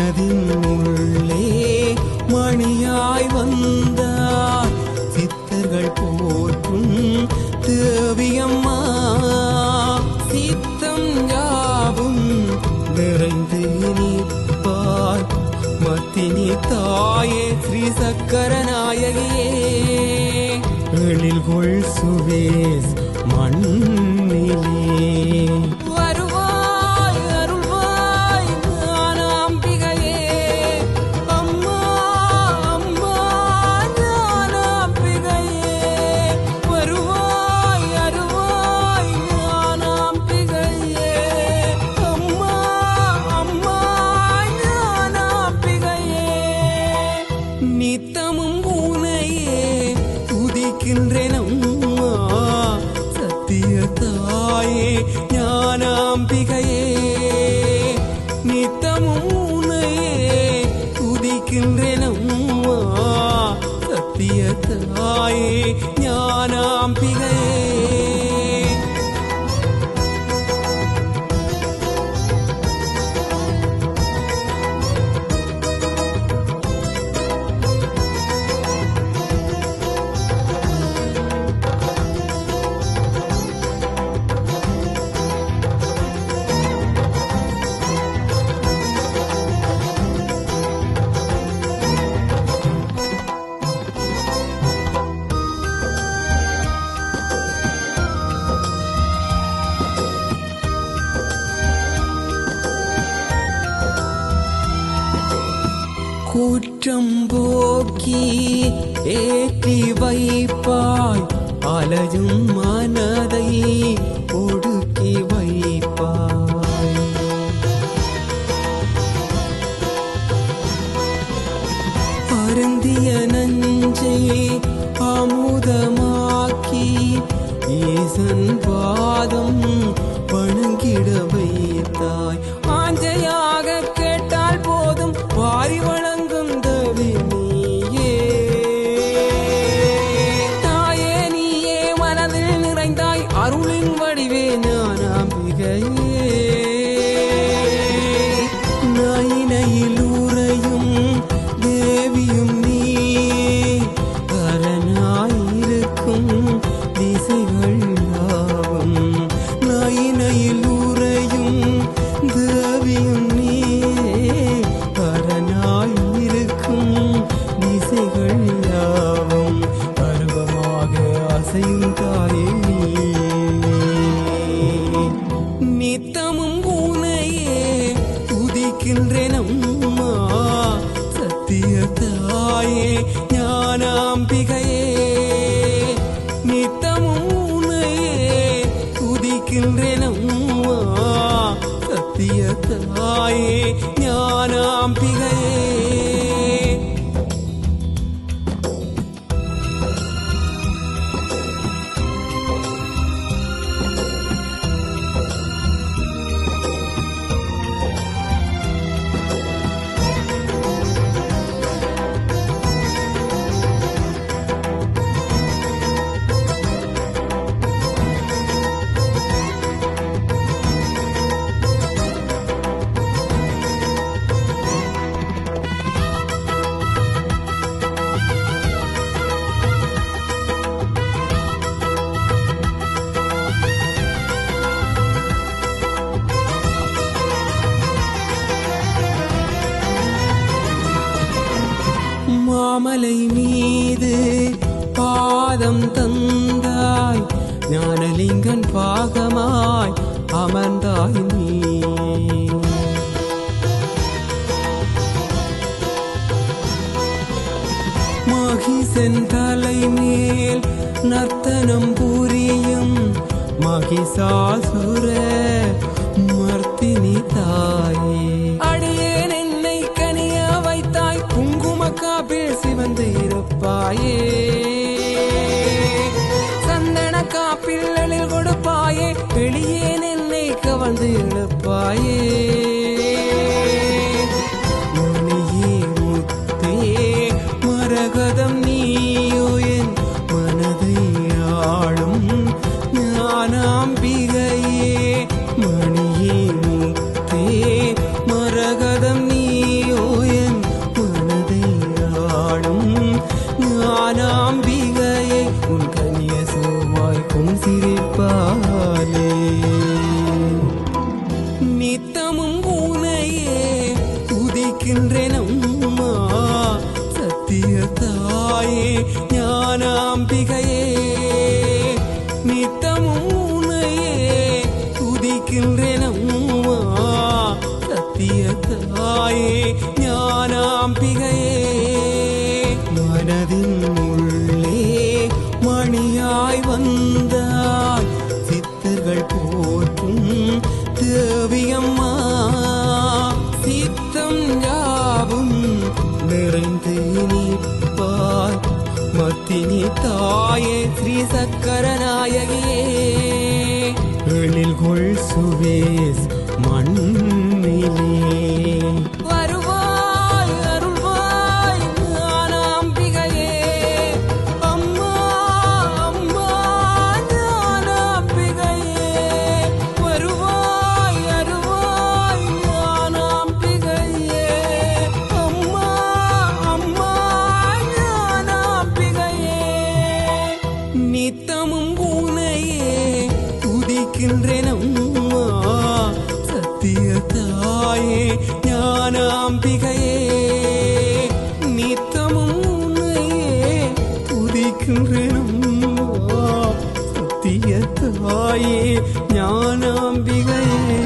மனதின் உள்ளே மணியாய் வந்தார் சித்தர்கள் போற்றும் தேவியம்மா. சித்தம் யாவும் நிறைந்து நிற்பார். மத்தினி தாயே ஸ்ரீ சக்கர நாயகியே சத்திய தாயே கூற்றம் போக்கி ஏற்றி வைப்பாய் அலையும் மனதை நித்தமும் உனையே துதிக்கின்றேன் அம்மா சத்திய தாயே ஞானாம்பிகையே நித்தமும் உனையே துதிக்கின்றேன் அம்மா சத்திய தாயே ஞானாம்பிகையே மலை மீது பாதம் தந்தாய் ஞானலிங்கன் பாகமாய் அமர்ந்தாய் நீ. மகிசன் தலை மேல் நர்த்தனம் புரியும் மகிஷாசுர என்னை கவர்ந்து இழுப்பாயே போற்றும் தேவியம்மா. சித்தம் யாவும் நிறைந்து நிற்பாய் மத்தினி தாயே ஸ்ரீ சக்கரநாயகியே எழில் கொள் சுவேஸ் மண்ணிலே. துதிக்கின்றேன் அம்மா சத்திய தாயே ஞானாம்பிகையே நித்தமும் உன்னையே துதிக்கின்றேன் அம்மா சத்திய தாயே ஞானாம்பிகையே.